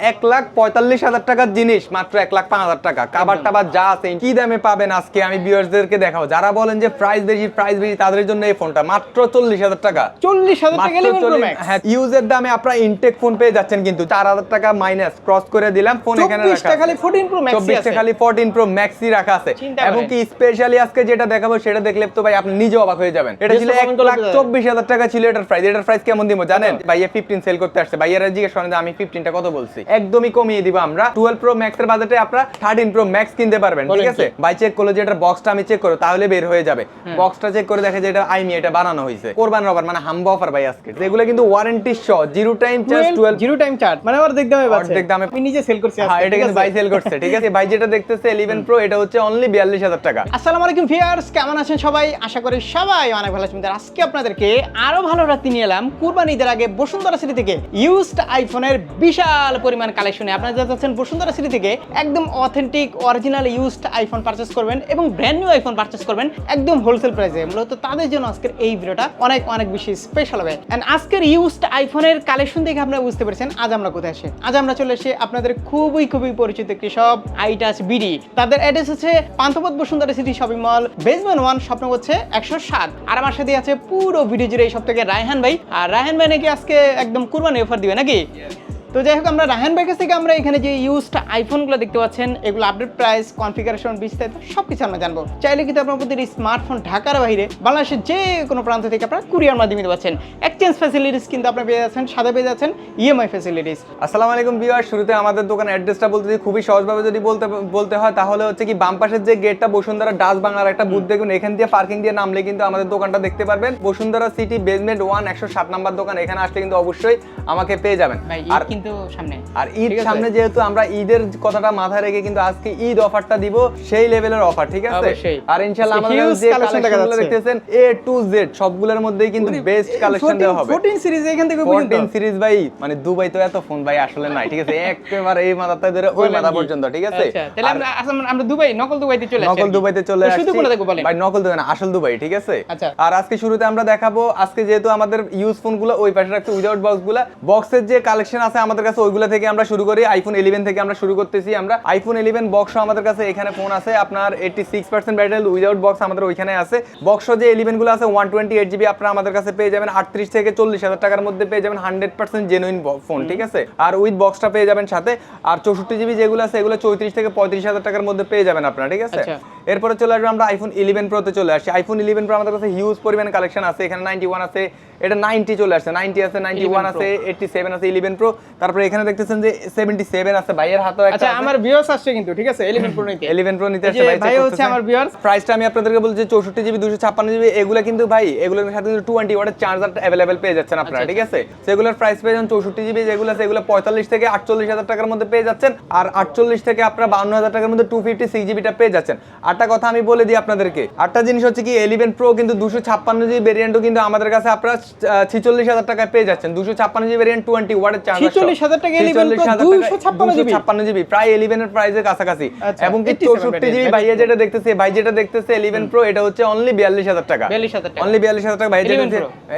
এক লাখ পঁয়তাল্লিশ হাজার টাকার জিনিস মাত্র এক লাখ পাঁচ হাজার টাকা। কাবার টাবার যা আছে কি দামে পাবেন আজকে আমি ভিউয়ার্সদেরকে দেখাবো। যারা বলেন যে প্রাইস বেশি প্রাইস বেশি তাদের জন্য এই ফোনটা মাত্র চল্লিশ হাজার টাকা। চল্লিশ হাজার টাকা মাত্র ইলেভেন প্রো 40 ম্যাক্স হ্যাঁ ইউজের দামে আপনারা ইনটেক ফোন পেয়ে যাচ্ছেন কিন্তু। চার হাজার টাকা মাইনাস ক্রস করে দিলাম ফোন এখানে চব্বিশটা খালি ফোরটিন প্রো ম্যাক্স চব্বিশটা খালি ফোরটিন প্রো ম্যাক্সি রাখা আছে। এবং কি স্পেশালি আজকে যেটা দেখাবো সেটা দেখলে তো ভাই আপনি নিজে অবাক হয়ে যাবেন। এটা ছিল এক লাখ চব্বিশ হাজার টাকা ছিল এটার প্রাইস এটার প্রাইস কেমন দিব জানেন? ভাইয়া ফিফটিন সেল করতে আসছে। ভাইয়ারা জিজ্ঞেস করেন যে আমি ফিফটিনটা কত বলছি? একদমই কমিয়ে দিব আমরা। টুয়েলভ প্রো ম্যাক্স এর বাজেটে আপনারা থার্টিন প্রো ম্যাক্স কিনতে পারবেন ঠিক আছে? ভাই চেক করল যে এটার বক্সটা আমি চেক করো তাহলে বের হয়ে যাবে। বক্সটা চেক করে দেখে যে এটা আইমি এটা বানানো হয়েছে কোরবান রবার মানে হাম্বা অফার ভাই আজকে। যেগুলো কিন্তু ওয়ারেন্টি সহ zero time charge twelve zero time charge মানে আমার দেখতে হবে অর্ধেক দামে- আমি নিজে সেল করছি হ্যাঁ এটা কিন্তু? ভাই সেল করছে ঠিক আছে? ভাই যেটা দেখতেছে 11 প্রো এটা হচ্ছে অনলি 42000 টাকা। আসসালামু আলাইকুম ভিউয়ার্স কেমন আছেন সবাই? আশা করি সবাই অনেক ভালো আছেন। আজকে আপনাদেরকে আরও ভালো রাত্রি নিয়ে এলাম। কুরবানি ঈদের আগে বসুন্ধরা সিটি থেকে ইউজড আইফোনের বিশাল পরিমাণ কালেকশনে আপনারা যা যাচ্ছেন বসুন্ধরা সিটি থেকে, একদম authentic original used iPhone purchase করবেন এবং ব্র্যান্ড নিউ আইফোন পারচেস করবেন একদম হোলসেল প্রাইসে মূলত তাদের জন্য আজকের এই ভিডিওটা অনেক অনেক বেশি স্পেশাল হবে। এন্ড আজকের ইউজড আইফোনের কালেকশন দেখে আপনারা বুঝতে পেরেছেন আজ আমরা কোথায় আসি। আজ আমরা চলে এসে আপনাদের খুবই খুবই পরিচিত একটি শপ আইটাচ বিডি তাদের অ্যাড্রেস হচ্ছে Panthapath Bashundhara city shopping mall basement one Shwapno হচ্ছে একশো সাত আর আমার সাথে আছে পুরো ভিডিও জুড়ে এই সব থেকে রায়হান ভাই। আর রায়হান ভাই নাকি আজকে একদম কুরবানি অফার দিবে নাকি? তো যাই হোক আমরা রায়হান ভাইয়ের কাছ থেকে আমরা এখানে যে ইউজড আইফোনগুলো দেখতে পাচ্ছেন এগুলো আপডেট প্রাইস কনফিগারেশন বিস্তারিত সব কিছু আমরা জানব। চাইলে কিন্তু আপনার প্রতিটি স্মার্টফোন ঢাকার বাইরে বাংলাদেশের যে কোনো প্রান্ত থেকে আপনারা কুরিয়ার মাধ্যমে নিতে পাচ্ছেন এক্সচেঞ্জ ফ্যাসিলিটিস কিন্তু আপনারা পেয়ে যাচ্ছেন সাথে পেয়ে যাচ্ছেন ইএমআই ফ্যাসিলিটিস আসসালামু আলাইকুম ভিউয়ার শুরুতে আমাদের দোকানের অ্যাড্রেসটা বলতে যদি খুবই সহজভাবে যদি বলতে বলতে হয় তাহলে হচ্ছে কি বাম পাশের যে গেটটা বসুন্ধরা ডাস বাংলার একটা বুথ দেখুন। এখান দিয়ে পার্কিং দিয়ে নামলে কিন্তু আমাদের দোকানটা দেখতে পারবেন। বসুন্ধরা সিটি বেসমেন্ট ওয়ান একশো সাত নাম্বার দোকান। এখানে আসলে কিন্তু অবশ্যই আমাকে পেয়ে যাবেন। আর ঈদ কিন্তু সামনে। আর ঈদ সামনে যেহেতু আমরা ঈদের কথাটা মাথায় রেখে কিন্তু আজকে ঈদ অফারটা দিব সেই লেভেলের অফার ঠিক আছে? আর ইনশাআল্লাহ আমাদের যে কালেকশনগুলো দেখতেছেন এ টু জেড সবগুলোর মধ্যেই কিন্তু বেস্ট কালেকশন দেওয়া হবে। 14 সিরিজ এখান থেকে পর্যন্ত। 14 সিরিজ ভাই মানে দুবাই তো এত ফোন ভাই আসলে নাই ঠিক আছে? একেবারে এই ধরে ওই মাথা পর্যন্ত ঠিক আছে? আচ্ছা, তাহলে আমরা আচ্ছা, আমরা দুবাই নকল দুবাইতে চলে আসি নকল দুবাইতে চলে তো আসছি। শুধু দেখব বলেন? ভাই নকল দুবাই না আসল দুবাই ঠিক আছে? আচ্ছা। আর আজকে শুরুতে আমরা দেখাবো আজকে যেহেতু আমাদের ইউজ ফোনগুলো ওই পাশে রাখছে উইদাউট বক্সগুলা বক্সের যে কালেকশন আছে আমাদের কাছে ওইগুলো থেকে আমরা শুরু করি আইফোন 11 থেকে আমরা শুরু করতেছি আমরা। আইফোন 11 বক্স আমাদের কাছে এখানে ফোন আছে আপনার 86% ব্যাটারি উইদাউট বক্স আমাদের ওইখানে আছে। বক্স যে 11 গুলো আছে 128 জিবি আপনারা আমাদের কাছে পেয়ে যাবেন 38 থেকে 40 হাজার টাকার মধ্যে পেয়ে যাবেন 100% জেনুইন ফোন ঠিক আছে? আর উইথ বক্সটা পেয়ে যাবেন সাথে আর 64 জিবি যেগুলো আছে এগুলো 34 থেকে 35 হাজার টাকার মধ্যে পেয়ে যাবেন আপনারা ঠিক আছে? আচ্ছা। এরপরে চলে আসবে আমরা আইফোন ইলেভেন প্রোতে চলে আসছি আইফোন ইলেভেন প্রো আমাদের কাছে হিউজ পরিমাণ কালেকশন আছে এখানে নাইনটি ওয়ান আছে এটা নাইনটি চলে আসছে নাইনটি আছে নাইনটি ওয়ান আছে এইটটি সেভেন আছে ইলেভেন প্রো তারপরে এখানে দেখতেছেন যে সেভেন্টি সেভেন আছে ভাইয়ের হাতেও আচ্ছা আমার ভিউয়ার্স আসছে কিন্তু ঠিক আছে? 11 প্রো নিতে। ইলেভেন প্রো নিতে আসছে ভাই ভাই হচ্ছে আমার viewers। প্রাইসটা আমি আপনাদেরকে বলছি চৌষট্টি জিবি দুশো ছাপ্পান্ন জিবি এগুলো কিন্তু ভাই এগুলোর সাথে কিন্তু টোয়েন্টি ওয়াটের চার্জার অ্যাভেলেবেল পেয়ে যাচ্ছেন আপনারা আচ্ছা, ঠিক আছে? সেগুলোর প্রাইস পেয়ে যাচ্ছেন চৌষট্টি জিবি যেগুলো আছে এগুলো পঁয়তাল্লিশ থেকে আটচল্লিশ হাজার টাকার মধ্যে পেয়ে যাচ্ছেন আর আটচল্লিশ থেকে আপনারা বান্ন হাজার টাকার মধ্যে টু ফিফটি সিক্স জিবিটা পেয়ে যাচ্ছেন। আটটা কথা আমি বলে দিই আপনাদেরকে। আটটা জিনিস হচ্ছে কি এলিভেন প্রো কিন্তু দুশো ছাপ্পান্ন জিবি ভেরিয়েন্টও কিন্তু আমাদের কাছে আপনারা ছিচল্লিশ হাজার টাকায় পেয়ে যাচ্ছেন। দুশো ছাপ্পান্ন জিবি ভেরিয়েন্ট টোয়েন্টি ওয়াটের চার্জার 46,000 টাকা 11 Pro 256 জিবি। প্রায় প্রাইসের কাছাকাছি। আচ্ছা, এবং কি 87 চৌষট্টি জিবি ভাইয়া যেটা দেখতেছে ভাই যেটা দেখতেছে ইলেভেন প্রো এটা হচ্ছে অনলি বিয়াল্লিশ হাজার টাকা। 42,000 টাকা। অনলি বিয়াল্লিশ হাজার টাকা ভাই যেটা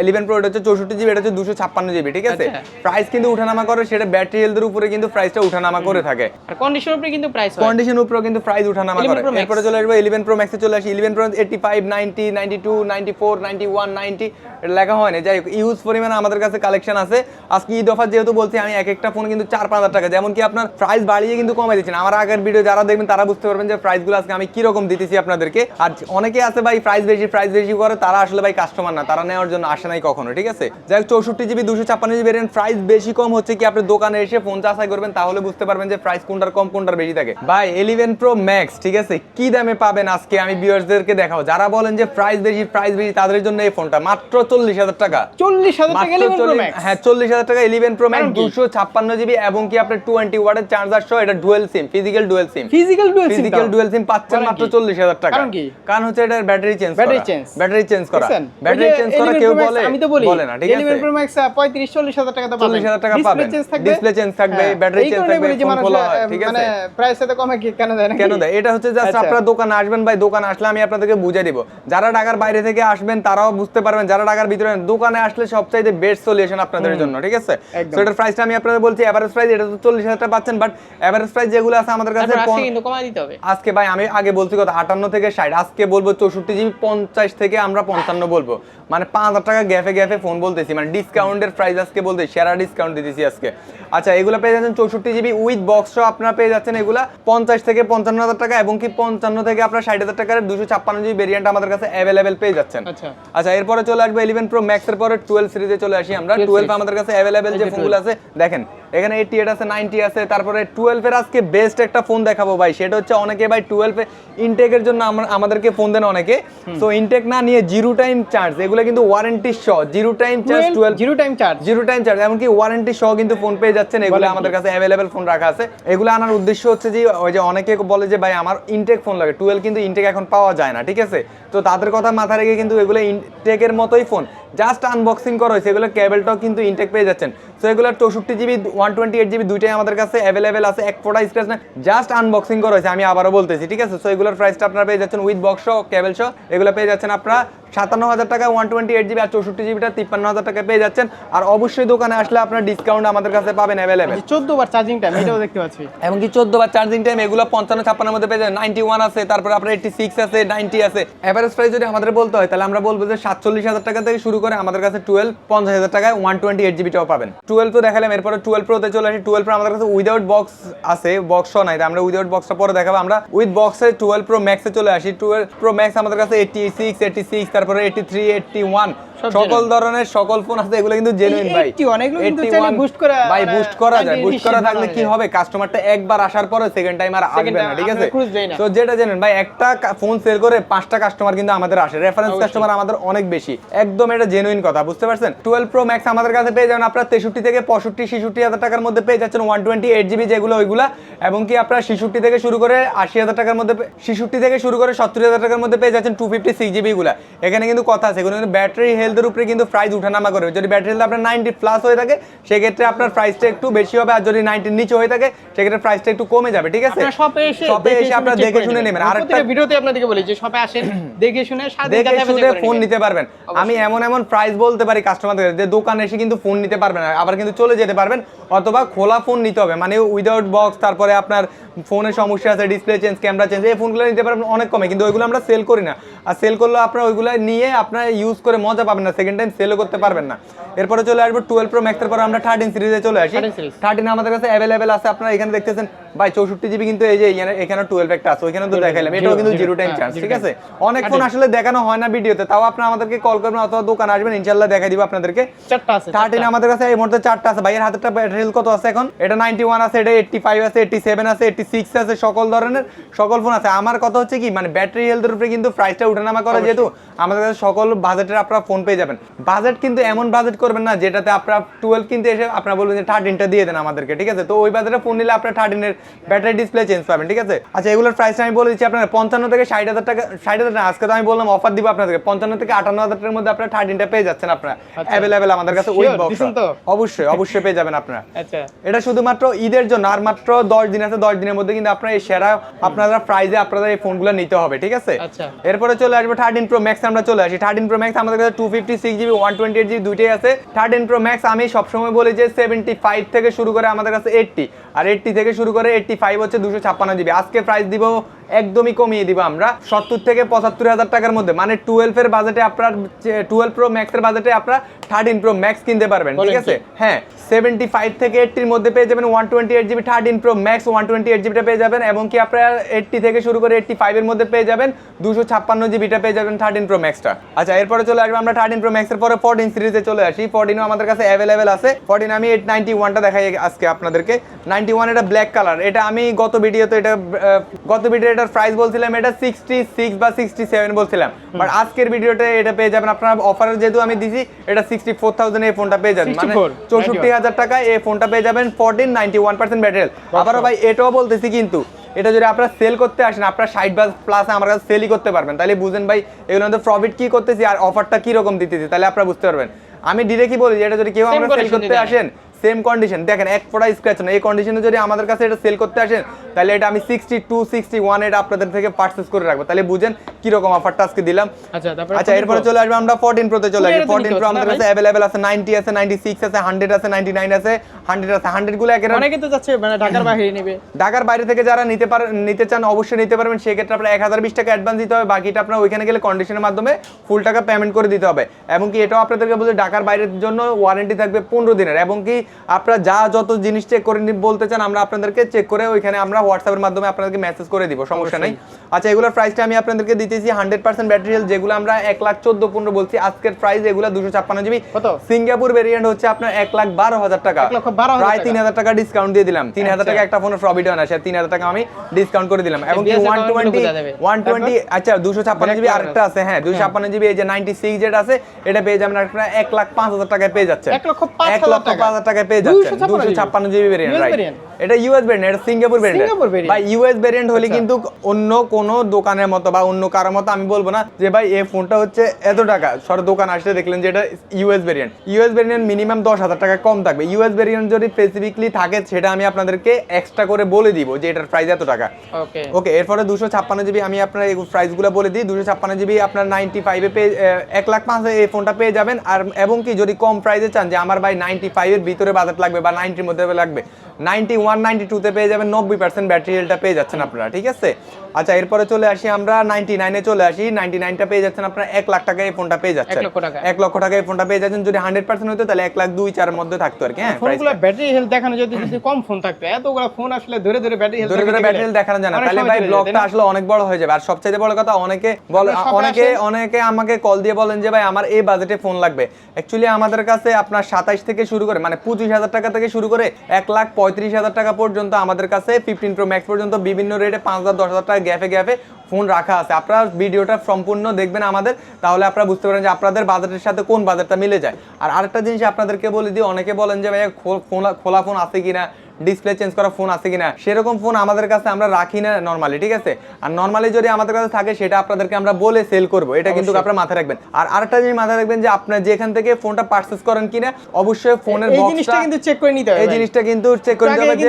11 প্রো এটা হচ্ছে চৌষট্টি জিবি এটা হচ্ছে দুশো ছাপ্পান্ন জিবি ঠিক আছে? আচ্ছা। প্রাইস কিন্তু উঠানামা করে সেটা ব্যাটারি হেলথের উপরে কিন্তু প্রাইসটা উঠানামা করে থাকে। আর কন্ডিশন উপরে কিন্তু প্রাইস কন্ডিশন উপরেও কিন্তু প্রাইস উঠানামা করে। এরপরে চলে আসবে ইলেভেন প্রো ম্যাক্সে চলে আসি। Eleven pro eighty five ninety ninety two ninety four ninety one ninety এটা লেখা হয় না। যাই হোক ইউজ পরিমাণে আমাদের কাছে কালেকশন আছে। আজকে ঈদ অফার যেহেতু বলছি আমি এক একটা ফোন কিন্তু চার পাঁচ হাজার টাকা যেমন কি আপনার প্রাইস বাড়িয়ে কিন্তু কমাই দিচ্ছেন। আমার আগের ভিডিও যারা দেখবেন তারা বুঝতে পারবেন যে প্রাইসগুলো আজকে আমি কীরকম দিতেছি আপনাদেরকে। আর অনেকে আছে ভাই প্রাইস বেশি প্রাইস বেশি করে তারা আসলে ভাই কাস্টমার না তারা নেওয়ার জন্য আসে নাই কখনো ঠিক আছে? যাই হোক চৌষট্টি জিবি দুশো ছাপ্পান্ন জিবি ভেরিয়েন্ট প্রাইস বেশি কম হচ্ছে কি আপনি দোকানে এসে ফোন চাষাই করবেন তাহলে বুঝতে পারবেন যে প্রাইস কোনটার কম কোনটার বেশি থাকে। ভাই ইলেভেন প্রো ম্যাক্স ঠিক আছে? কি দামে পাবেন আজকে? আমি ভিউয়ার্সদেরকে দেখাবো। যারা বলেন যে প্রাইস বেশি প্রাইস বেশি তাদের জন্য এই ফোনটা মাত্র চল্লিশ হাজার টাকা। 40000 টাকা মাত্র 11 প্রো ম্যাক্স হ্যাঁ চল্লিশ হাজার টাকা ইলেভেন প্রো ম্যাক্স দুশো ছাপ্পান্ন জিবি এবং কি আপনার টোয়েন্টি ওয়াটের চার্জার সহ এটা dual SIM physical dual SIM physical dual SIM physical dual SIM পাচ্ছেন মাত্র চল্লিশ হাজার টাকা। কারণ কি? কারণ হচ্ছে এটার battery change Battery change। Battery change করা। ব্যাটারি চেঞ্জ করা কেউ বলে আমি তো বলি বলে না ঠিক আছে? 11 প্রো ম্যাক্স 35 40 হাজার টাকা তো পাবেন 40,000 টাকা পাবেন। change থাকবে? Display change থাকবে, হ্যাঁ, থাকবে, খোলা হয়, মানে প্রাইস এত কমে কি কেন দেয় কেন দেয়? এটা হচ্ছে জাস্ট আচ্ছা। আপনারা দোকানে আসবেন ভাই দোকানে আসলে আমি আপনাদেরকে বুঝাই দিব। যারা ঢাকার বাইরে থেকে আসবেন তারাও বুঝতে পারবেন যারা ঢাকার ভিতরে দোকানে আসলে সবচাইতে বেস্ট সলিউশন আপনাদের জন্য ঠিক আছে? এটার প্রাইসটা আমি আপনাদের বলছি এভারেজ প্রাইস এটা তো চল্লিশ হাজার টাকা পাচ্ছেন বাট এভারেজ প্রাইস যেগুলো আছে আমাদের কাছে আজকে কিন্তু কমাই দিতে হবে। আজকে ভাই আমি আগে বলছি কথা আটান্ন থেকে ষাট আজকে বলব চৌষট্টি জিবি পঞ্চাশ থেকে আমরা পঞ্চান্ন বলব। মানে পাঁচ হাজার টাকা গ্যাফে গ্যাফে ফোন বলতেছি মানে ডিসকাউন্টের প্রাইস আজকে বলতে সেরা ডিসকাউন্ট দিতেছি আজকে। আচ্ছা এগুলো পেয়ে যাচ্ছেন চৌষট্টি জিবি উইথ বক্স আপনারা পেয়ে যাচ্ছেন এগুলা পঞ্চাশ থেকে পঞ্চান্ন হাজার টাকা এবং কি পঞ্চান্ন থেকে আপনার ষাট হাজার টাকার দুশো ছাপ্পান্ন জিবি ভেরিয়েন্ট আমাদের কাছে অ্যাভেলেবেল পেয়ে যাচ্ছেন। আচ্ছা। আচ্ছা এরপরে চলে আসবে ইলেভেন প্রো ম্যাক্স এর পরে টুয়েলভ সিরিজে চলে আসি আমরা। 12 টুয়েলভ আমাদের কাছে অ্যাভেলেবেল যে ফোনগুলো আছে দেখেন এখানে এইটি এইট আছে নাইনটি আছে তারপরে টুয়েলভ এর আজকে বেস্ট একটা ফোন দেখাবো ভাই। সেটা হচ্ছে অনেকে ভাই টুয়েলভ ইনটেকের জন্য আমাদেরকে ফোন দেন অনেকে। তো ইনটেক না নিয়ে জিরো টাইম চার্জ এগুলো কিন্তু ওয়ারেন্টি সহ zero time charge twelve zero time charge zero time charge এমনকি ওয়ারেন্টি সহ কিন্তু ফোন পেয়ে যাচ্ছেন এগুলো আমাদের কাছে অ্যাভেলেবেল ফোন রাখা আছে। এগুলো আনার উদ্দেশ্য হচ্ছে যে ওই যে অনেকে বলে যে ভাই আমার ইনটেক ফোন লাগে। টুয়েলভ কিন্তু ইনটেক এখন পাওয়া যায় না ঠিক আছে? তো তাদের কথা মাথায় রেখে কিন্তু এগুলো ইনটেকের মতোই ফোন জাস্ট আনবক্সিং করা হয়েছে এগুলো কেবলটাও কিন্তু ইনটেক পেয়ে যাচ্ছেন। তো এগুলো চৌষট্টি GB one twenty eight GB দুইটাই আমাদের কাছে অ্যাভেলেবেল আছে। এক ফোটা স্ক্র্যাচ না জাস্ট আনবক্সিং করা হয়েছে আমি আবারও বলতেছি ঠিক আছে? সো এগুলোর প্রাইসটা আপনারা পেয়ে যাচ্ছেন উইথ বক্স কেবল সহ এগুলো পেয়ে যাচ্ছেন আপনারা সাতান্ন হাজার টাকা ওয়ান টোয়েন্টি এইট জিবি আর চৌষট্টি জিবিটা তিপ্পান্ন হাজার টাকা পেয়ে যাচ্ছেন। আর অবশ্যই দোকানে আসলে আপনার ডিসকাউন্ট আমাদের কাছে পাবেন অ্যাভেলেবেল চোদ্দ বার চার্জিং টাইম এটাও দেখতে পাচ্ছি। এমনকি চোদ্দ বার চার্জিং টাইম এগুলো পঞ্চান্ন ছাপ্পান্নের মধ্যে পেয়ে যাবেন। নাইনটি ওয়ান আছে তারপরে আপনার এইটি সিক্স আছে নাইনটি আছে। অ্যাভারেজ প্রাইস যদি আমাদের বলতে হয় তাহলে আমরা বলব যে সাতচল্লিশ হাজার টাকা থেকে শুরু করে আমাদের কাছে টুয়েলভ পঞ্চাশ হাজার টাকায় ওয়ান টোয়েন্টি এইট জিবিটাও পাবেন। টুয়েলভ তো দেখালাম, এরপরে টুয়েলভ প্রোতে চলে আসি। টুয়েলভ প্রো আমাদের কাছে উইদাউট বক্স আছে বক্সও নাই। আমরা উইদাউট বক্সটা পরে দেখাবো। আমরা উইথ বক্সে টুয়েলভ প্রো ম্যাক্সে চলে আসি। টুয়েলভ প্রো ম্যাক্স আমাদের কাছে এইটি সিক্স এইটি সিক্স তারপরে এইটি থ্রি এইটি ওয়ান সকল ধরনের সকল ফোন আছে এগুলো কিন্তু জেনুইন ভাই। 81 এগুলো কিন্তু চাইলে boost করা- ভাই মানে বুস্ট করা যায় বুস্ট করা থাকলে কি হবে? কাস্টমারটা একবার আসার পরে সেকেন্ড টাইম আর আসবে না ঠিক আছে? তো যেটা জানেন ভাই একটা ফোন সেল করে পাঁচটা কাস্টমার কিন্তু আমাদের আসে। রেফারেন্স কাস্টমার আমাদের অনেক বেশি। একদম এটা জেনুইন কথা বুঝতে পারছেন? টুয়েলভ প্রো ম্যাক্স আমাদের কাছে পেয়ে যাবেন আপনার তেষট্টি থেকে পঁয়ষট্টি ছেষট্টি হাজার টাকার মধ্যে পেয়ে যাচ্ছেন ওয়ান টোয়েন্টি এইট জিবি যেগুলো ওইগুলা। এবং কি আপনার ছেষট্টি থেকে শুরু করে আশি হাজার টাকার মধ্যে ছেষট্টি থেকে শুরু করে সত্তর হাজার টাকার মধ্যে পেয়ে যাচ্ছেন টু ফিফটি সিক্স জিবি গুলা। এখানে কিন্তু কথা আছে এগুলো কিন্তু ব্যাটারি হেলথের উপরে কিন্তু প্রাইস উঠানামা করে। যদি ব্যাটারি হেলথ আপনার নাইনটি প্লাস হয়ে থাকে সেক্ষেত্রে আপনার প্রাইসটা একটু বেশি হবে আর যদি নাইনটির নিচে হয়ে থাকে সেক্ষেত্রে প্রাইসটা একটু কমে যাবে ঠিক আছে? আপনারা শপে এসে শপে এসে আপনারা দেখে শুনে নেবেন। আর একটা ভিডিওতে আপনাদেরকে বলি যে শপে আসেন দেখে শুনে দেখে শুনে ফোন নিতে পারবেন। আমি এমন এমন প্রাইস বলতে পারি কাস্টমারদের যে দোকানে এসে কিন্তু ফোন নিতে পারবেন আবার কিন্তু চলে যেতে পারবেন অথবা খোলা ফোন নিতে হবে। মানে উইদাউট বক্স তারপরে আপনার ফোনের সমস্যা আছে ডিসপ্লে চেঞ্জ ক্যামেরা চেঞ্জ এই ফোনগুলো নিতে পারবেন অনেক কমে কিন্তু ওইগুলো আমরা সেল করি না। আর সেল করলে আপনার ওইগুলো নিয়ে আপনার ইউজ করে মজা পাবেন। না সেকেন্ড টাইম সেলও করতে পারবেন না। এরপরে চলে আসব টুয়েলভ প্রো ম্যাক্সের পরে আমরা থার্টিন সিরিজে চলে আসি। থার্টিন আমাদের কাছে অ্যাভেলেবেল আছে আপনারা এখানে দেখতেছেন ভাই চৌষট্টি জিবি কিন্তু এই যে এখানে- টুয়েলভ একটা আছে ওইখানে তো দেখাইলাম। এটাও কিন্তু জিরো টাইম চার্জ ঠিক আছে? অনেক ফোন আসলে দেখানো হয় না ভিডিওতে তাও আপনারা আমাদেরকে কল করবেন অথবা দোকানে আসবেন ইনশাল্লাহ দেখা দিব আপনাদেরকে। থার্টিন আমাদের কাছে এই মুহূর্তে চারটা আছে। ভাইয়ের হাতেরটা ব্যাটারি কত আছে এখন? এটা নাইনটি ওয়ান আছে এটা এইটটি ফাইভ আছে এইটটি সেভেন আছে এইটটি সিক্স আছে সকল ধরনের সকল ফোন আছে। আমার কথা হচ্ছে কি মানে ব্যাটারি হেলথের উপরে কিন্তু প্রাইসটা উঠানামা করে যেহেতু আমাদের কাছে সকল বাজেটের আপনারা ফোন পেয়ে যাবেন। বাজেট কিন্তু এমন বাজেট করবেন না যেটাতে আপনারা টুয়েলভ কিনতে এসে আপনারা বলবেন যে থার্টিনটা দিয়ে দেন আমাদেরকে ঠিক আছে? তো ওই বাজেটে ফোন নিলে আপনার থার্টিনের ব্যাটারি ডিসপ্লে চেঞ্জ পাবেন ঠিক আছে? আচ্ছা এগুলোর প্রাইসটা আমি বলে দিচ্ছি আপনার পঞ্চান্ন থেকে ষাট হাজার টাকা ষাট হাজার টাকা আজকে তো আমি বললাম অফার দিব আপনাদেরকে পঞ্চান্ন থেকে আটান্ন হাজার টাকার মধ্যে আপনার থার্টিনটা পেয়ে যাচ্ছেন আপনারা। অ্যাভেলেবেল আমাদের কাছে ওই বক্স অবশ্যই অবশ্যই পেয়ে যাবেন আপনারা। আচ্ছা। এটা শুধুমাত্র ঈদের জন্য আর মাত্র দশ দিন আছে দশ দিনের মধ্যে কিন্তু আপনার এই সেরা আপনারা প্রাইজে আপনাদের এই ফোনগুলো নিতে হবে ঠিক আছে? আচ্ছা। এরপরে চলে আসবে থার্টিন প্রো ম্যাক্স আমরা চলে আসি। থার্টিন প্রো ম্যাক্স আমাদের কাছে two fifty six GB one twenty eight GB দুইটাই আছে। থার্টিন প্রো ম্যাক্স আমি সবসময় বলি যে সেভেন্টি ফাইভ থেকে শুরু করে আমাদের কাছে এইটটি আর এইটটি থেকে শুরু করে এইটটি ফাইভ হচ্ছে দুশো ছাপ্পান্ন জিবি আজকে প্রাইস দিব একদমই কমিয়ে দিব আমরা। সত্তর থেকে পঁচাত্তর হাজার টাকার মধ্যে মানে টুয়েলভ এর বাজেটে আপনার টুয়েলভ প্রো ম্যাক্সের বাজেটে আপনার থার্টিন প্রো ম্যাক্স কিনতে পারবেন ঠিক আছে? হ্যাঁ সেভেন্টি ফাইভ থেকে এইটটির মধ্যে পেয়ে যাবেন one twenty eight GB thirteen pro max one twenty eight জিবিটা পেয়ে যাবেন এবং কি আপনার এইটটি থেকে শুরু করে এইটটি ফাইভের মধ্যে পেয়ে যাবেন দুশো ছাপ্পান্ন জিবিটা পেয়ে যাবেন থার্টিন প্রো ম্যাক্সটা আচ্ছা এরপরে চলে আসবে আমরা থার্টিন প্রো ম্যাক্সের পরে ফোরটিন সিরিজে চলে আসি। ফোরটিনও আমাদের কাছে অ্যাভেলেবেল আছে। ফোরটিন আমি এইট নাইনটি ওয়ানটা দেখাই আজকে আপনাদেরকে। নাইনটি ওয়ান এটা ব্ল্যাক কালার এটা আমি গত ভিডিওতে এটা গত ভিডিও এটার প্রাইস বলছিলাম এটা সিক্সটি সিক্স বা সিক্সটি সেভেন বলছিলাম বাট আজকের ভিডিওতে এটা পেয়ে যাবেন আপনার। অফার যেহেতু আমি দিছি এটা সিক্সটি ফোর থাউজেন্ড এই ফোনটা পেয়ে যাবেন। মানে চৌষট্টি হাজার টাকায় এই ফোনটা পেয়ে যাবেন fourteen ninety one percent battery আবারও ভাই এটাও বলতেছি কিন্তু এটা যদি আপনারা সেল করতে আসেন আপনারা ষাট বা প্লাস আমার কাছে সেলই করতে পারবেন। তাহলে বুঝেন ভাই এগুলো মধ্যে প্রফিট কি করতেছি আর অফারটা কি রকম দিতেছি তাহলে আপনারা বুঝতে পারবেন। আমি ডিরেক্টলি বলি যে এটা যদি কেউ আমরা সেল করতে আসেন সেম কন্ডিশন দেখেন এক ফোটা স্ক্র্যাচ না এই কন্ডিশনে যদি আমাদের কাছে এটা সেল করতে আসেন তাহলে এটা আমি সিক্সটি টু সিক্সটি ওয়ান এটা আপনাদের থেকে পার্চেস করে রাখব। তাহলে বুঝেন কীরকম অফারটা আজকে দিলাম। আচ্ছা আচ্ছা এরপরে চলে আসবে আমরা ফোরটিন প্রোতে চলে আসি। Full ফোরটিন প্রো আমাদের কাছে অ্যাভেলেবেল আছে নাইনটি আছে নাইনটি সিক্স আছে হান্ড্রেড আছে নাইনটি নাইন আছে হান্ড্রেড আছে হান্ড্রেডগুলো একের অনেকে তো যাচ্ছে মানে ঢাকার বাইরে নেবে। ঢাকার বাইরে থেকে যারা নিতে পারেন নিতে চান অবশ্যই নিতে পারবেন। সেক্ষেত্রে আপনার এক হাজার বিশ টাকা অ্যাডভান্স দিতে হবে। বাকিটা আপনার ওইখানে গেলে কন্ডিশনের মাধ্যমে ফুল টাকা পেমেন্ট করে দিতে হবে। এবং কি এটাও আপনাদেরকে বলতে ঢাকার বাইরের জন্য ওয়ারেন্টি থাকবে পনেরো দিনের। এবং কি আপনারা যা যত জিনিস চেক করে বলতে চান আমরা আপনাদেরকে চেক করে ওইখানে আমরা হোয়াটসঅ্যাপের মাধ্যমে আপনাদেরকে মেসেজ করে দিব সমস্যা নেই। আচ্ছা এগুলোর প্রাইসটা আমি আপনাদেরকে দিতেছি হান্ড্রেড পার্সেন্ট ব্যাটারি হেলথ যেগুলো আমরা এক লাখ চোদ্দ পনেরো বলছি আজকের প্রাইস এগুলো দুশো ছাপ্পান্ন জিবি কত? সিঙ্গাপুর ভেরিয়েন্ট হচ্ছে আপনার এক লাখ বারো হাজার টাকা। প্রায় তিন হাজার টাকা ডিসকাউন্ট দিয়ে দিলাম। তিন হাজার আচ্ছা। টাকা একটা ফোনের প্রফিট হয় না সে তিন হাজার টাকা আমি ডিসকাউন্ট করে দিলাম। এবং ওয়ান টোয়েন্টি ওয়ান টোয়েন্টি আচ্ছা দুশো ছাপ্পান্ন জিবি আরেকটা আছে হ্যাঁ দুশো ছাপ্পান্ন জিবি এই যে নাইনটি সিক্স যেটা আছে এটা পেয়ে যাবেন আপনারা এক লাখ পাঁচ হাজার টাকায় পেয়ে যাচ্ছে এক লক্ষ পাঁচ হাজার টাকা। টাকায় পেয়ে যাচ্ছে 256 জিবি ভেরিয়েন্ট রাইট এটা ইউএস ভেরিয়েন্ট এটা সিঙ্গাপুর ভেরিয়েন্ট ভাই ইউএস ভেরিয়েন্ট হলে আচ্ছা। কিন্তু অন্য কোনো দোকানের মতো বা অন্য কারোর মতো আমি বলব না যে ভাই এই ফোনটা হচ্ছে এত টাকা। সর দোকান আসলে দেখলেন যে এটা US variant US variant minimum টাকা কম থাকবে। ইউএস ভেরিয়েন্ট যদি স্পেসিফিকলি থাকে সেটা আমি আপনাদেরকে এক্সট্রা করে বলে দিব যে এটার প্রাইস এত টাকা। ওকে ওকে এরপরে দুশো ছাপ্পান্ন জিবি আমি আপনার এই প্রাইসগুলো বলে দিই। দুশো ছাপ্পান্ন জিবি আপনার নাইনটি ফাইভে পেয়ে আহ, এক লাখ পাঁচ হাজার এই ফোনটা পেয়ে যাবেন। আর এবং কি যদি কম প্রাইসে চান যে আমার ভাই নাইনটি ফাইভের ভিতরে বাজেট লাগবে বা নাইনটির মধ্যে লাগবে। নাইনটি ওয়ান নাইনটি টুতে পেয়ে যাবেন নব্বই পার্সেন্ট ব্যাটারি হেলটা পেয়ে যাচ্ছেন আপনারা ঠিক আছে? আচ্ছা এরপরে চলে আসি আমরা নাইনটি নাইনে চলে আসি নাইনটি নাইনটা পেয়ে যাচ্ছেন আপনারা এক লাখ টাকায় এই ফোনটা পেয়ে যাচ্ছেন। এক লক্ষ টাকা। টাকায় এই ফোনটা পেয়ে যাচ্ছেন যদি হান্ড্রেড পার্সেন্ট হতো তাহলে এক লাখ দুই চারের মধ্যে থাকতো আর কি হ্যাঁ? ফোনগুলো ব্যাটারি হেলথ দেখানো যদি যদি কম ফোন থাকতো এতগুলো ফোন আসলে ধরে ধরে ব্যাটারি হেলথ ধরে ধরে ব্যাটারি দেখানো যায় না। তাহলে ভাই ব্লগটা আসলে অনেক বড় হয়ে যাবে। আর সবচেয়ে বড় কথা অনেকে বলে অনেকে অনেকে আমাকে কল দিয়ে বলেন যে ভাই আমার এই বাজেটে ফোন লাগবে। অ্যাকচুয়ালি আমাদের কাছে আপনার সাতাইশ থেকে শুরু করে মানে পঁচিশ হাজার টাকা থেকে শুরু করে এক লাখ পঁয়ত্রিশ হাজার টাকা পর্যন্ত আমাদের কাছে ফিফটিন প্রো ম্যাক্স পর্যন্ত বিভিন্ন রেটে পাঁচ হাজার, দশ হাজার টাকা গ্যাপে গ্যাপে ফোন রাখা আছে। আপনারা ভিডিওটা সম্পূর্ণ দেখবেন আমাদের, তাহলে আপনারা বুঝতে পারেন যে আপনাদের বাজারের সাথে কোন বাজারটা মিলে যায়। আর আরেকটা জিনিস আপনাদেরকে বলে দিই, অনেকে বলেন যে ভাইয়া খোল- ফোন আছে কিনা? ডিসপ্লে চেঞ্জ করা ফোন আছে কিনা সেরকম ফোন আমাদের কাছে আমরা রাখি না নর্মালি ঠিক আছে? আর নর্মালি যদি আমাদের কাছে থাকে সেটা আপনাদেরকে আমরা বলে সেল করব। এটা কিন্তু। আপনারা মাথায় রাখবেন। আর আরেকটা জিনিস মাথায় রাখবেন যে আপনার যেখান থেকে ফোনটা পারচেজ করেন কিনা অবশ্যই ফোনের এই জিনিসটা বক্সটা কিন্তু চেক করে নিতে হবে এই জিনিসটা কিন্তু চেক করে নিতে হবে যে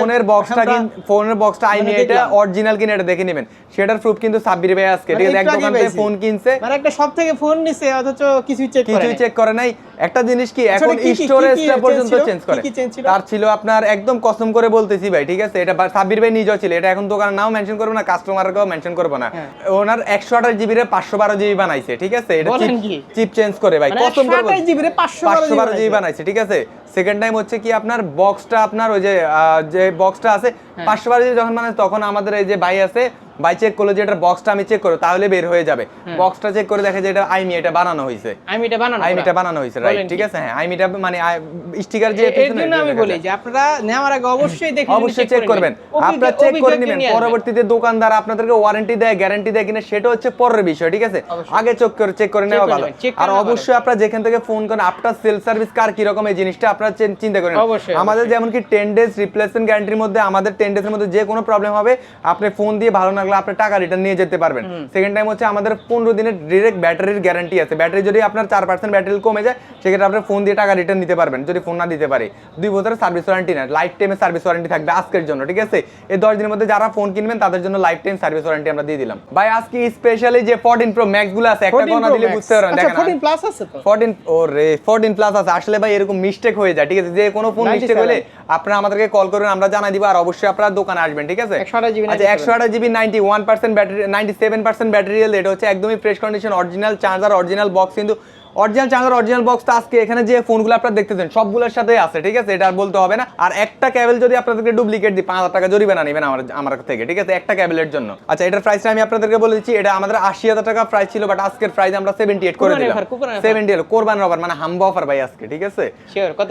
ফোনের বক্সটা ফোনের বক্সটা আইনি এটা অরিজিনাল কিনা এটা দেখে নেবেন। সেটার প্রুফ কিন্তু সাব্বির ভাই আজকে। মানে ঠিক আছে এক দোকান থেকে ফোন কিনছে। মানে একটা সব থেকে ফোন নিছে অথচ কিছুই চেক করে কিছুই চেক করে নাই। একটা জিনিস কি এখন স্টোরেজটা পর্যন্ত চেঞ্জ করে। কি কি ছিল? তার ছিল আপনার একদম কসম করে বলতেছি ভাই ঠিক আছে এটা সাব্বির ভাই নিজেও ছিল এটা এখন দোকানের নাও মেনশন করব না কাস্টমারকেও মেনশন করব না হ্যাঁ। ওনার একশো আঠাশ জিবি রে পাঁচশো বারো জিবি বানাইছে ঠিক আছে এটা চিপ চেঞ্জ করে ভাই মানে কসম করে 128 GB রে 512 পাঁচশো বারো জিবি বানাইছে। ঠিক আছে সেকেন্ড টাইম হচ্ছে কি আপনার বক্সটা আপনার ওই যে যে বক্সটা আছে হ্যাঁ। পাঁচশো বারো জিবি যখন মানে তখন আমাদের এই যে ভাই আছে ভাই চেক করল যে এটার বক্সটা আমি চেক করো তাহলে বের হয়ে যাবে। বক্সটা চেক করে দেখে যে এটা আইমি এটা বানানো হয়েছে। আমি এটা বানানো আইমিটা করা। বানানো হয়েছে রাইট ঠিক আছে? হ্যাঁ আইমিটা মানে স্টিকার যে এর জন্য আমি বলি যে আপনারা নেওয়ার আগে অবশ্যই দেখে অবশ্যই চেক করবেন। আপনারা চেক করে নেবেন। পরবর্তীতে দোকানদার আপনাদেরকে ওয়ারেন্টি দেয় গ্যারান্টি দেয় কিনা সেটা হচ্ছে পরের বিষয় ঠিক আছে? আগে চেক করে চেক করে নেওয়া ভালো। আর অবশ্যই আপনারা যেখান থেকে ফোন করেন আপনার সেল সার্ভিস কার কি রকম এই জিনিসটা আপনারা চিন্তা করেন। আমাদের যেমন কি 10 ডেজ রিপ্লেসমেন্ট গ্যারান্টির মধ্যে আমাদের 10 ডেজের মধ্যে যে কোনো প্রবলেম হবে আপনি ফোন দিয়ে ভালো না লাগলে আপনি টাকা রিটার্ন নিয়ে যেতে পারবেন। সেকেন্ড টাইম হচ্ছে আমাদের 15 দিনের ডিরেক্ট ব্যাটারির গ্যারান্টি আছে। ব্যাটারি যদি আপনার 4% ব্যাটারি কমে যায় সেক্ষেত্রে আপনি ফোন দিয়ে টাকা রিটার্ন নিতে পারবেন যদি ফোন না দিতে পারে। দুই বছরের সার্ভিস ওয়ারেন্টি না লাইফ টাইমের সার্ভিস ওয়ারেন্টি থাকবে আজকের জন্য ঠিক আছে? এই 10 দিনের মধ্যে যারা ফোন কিনবেন তাদের জন্য লাইফ টাইম সার্ভিস ওয়ারেন্টি আমরা দিয়ে দিলাম। ভাই আজকে স্পেশালি যে 14 প্রো ম্যাক্সগুলো আছে একটা কোনা দিলে বুঝতে পারবেন আচ্ছা দেখেন 14 প্লাস আছে তো? 14 ওরে 14 প্লাস আছে। আসলে ভাই এরকম মিস্টেক হয়ে যায় ঠিক আছে? যে কোনো ফোন 97 মিস্টেক হলে আপনারা আমাদেরকে কল করবেন আমরা জানাই দিব আর অবশ্যই আপনারা দোকানে আসবেন ঠিক আছে? 128 GB আচ্ছা 128 জিবি 91% ব্যাটারি 97% ব্যাটারি হেলথ এটা হচ্ছে একদমই fresh condition original charger original box কিন্তু অরিজিনাল চার্জার অরিজিনাল বক্স তো আজকে এখানে যে ফোনগুলো আপনারা দেখতেছেন সবগুলোর সাথে আছে ঠিক আছে? এটা আর বলতে হবে না। আর একটা ক্যাবেল যদি আপনাদেরকে ডুপ্লিকেট দিই পাঁচ হাজার টাকা জরিমানা নেবেন আমার আমার থেকে ঠিক আছে? একটা ক্যাবেলের জন্য। আচ্ছা এটার প্রাইসটা আমি আপনাদেরকে বলে দিচ্ছি এটা আমাদের আশি হাজার টাকা প্রাইস ছিল বাট আজকের প্রাইস আমরা সেভেন্টি এইট করে দিলাম। Coupon offer। কোরবান অফার মানে হাম্বা অফার ভাই আজকে ঠিক আছে?